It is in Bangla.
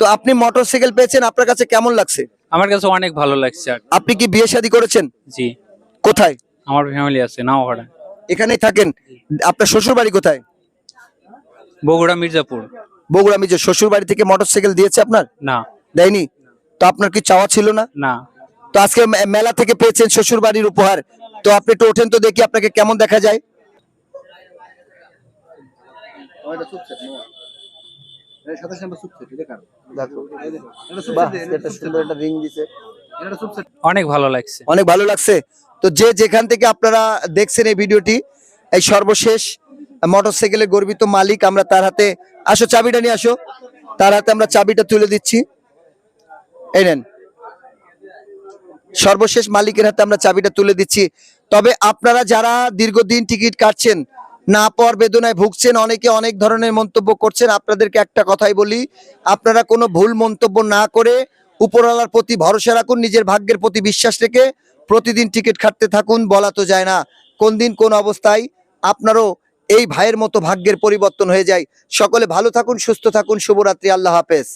তো আপনি মোটরসাইকেল পেয়েছেন আপনার কাছে কেমন লাগছে? আমার কাছে অনেক ভালো লাগছে আর আপনি কি বিয়ে শাদী করেছেন? জি। কোথায়? আমার ফ্যামিলি আছে নাও ভাড়া এখানেই থাকেন? আপনার শ্বশুর বাড়ি কোথায়? বগুড়া মির্জাপুর। বগুড়া মিজের শ্বশুর বাড়ি থেকে মোটরসাইকেল দিয়েছে আপনার? না। দেয়নি? তো আপনার কি চাওয়া ছিল না? না। তো আজকে মেলা থেকে পেয়েছেন শ্বশুর বাড়ির উপহার। তো আপনি একটু ওঠেন তো দেখি আপনাকে কেমন দেখা যায়। অনেক ভালো লাগছে। অনেক ভালো লাগছে। তো যে যেখান থেকে আপনারা দেখছেন এই ভিডিওটি এই সর্বশেষ মোটরসাইকেলের গর্বিত মালিক আমরা তার হাতে আসো চাবিটা নিয়ে আসো। তার হাতে আমরা চাবিটা তুলে দিচ্ছি। এই নেন। সর্বশেষ মালিকের হাতে আমরা চাবিটা তুলে দিচ্ছি। তবে আপনারা যারা দীর্ঘদিন টিকিট কাটছেন না পাওয়ার বেদনায় ভুগছেন, অনেকে অনেক ধরনের মন্তব্য করছেন। আপনাদেরকে একটা কথাই বলি, আপনারা কোনো ভুল মন্তব্য না করে উপরওয়ালার প্রতি ভরসা রাখুন, নিজের ভাগ্যের প্রতি বিশ্বাস রেখে প্রতিদিন টিকিট খাটতে থাকুন, বলা তো যায় না। কোন দিন কোন অবস্থায় আপনারও এই ভাইয়ের মতো ভাগ্যের পরিবর্তন হয়ে যায়। সকলে ভালো থাকুন, সুস্থ থাকুন, শুভরাত্রি, আল্লাহ হাফেজ।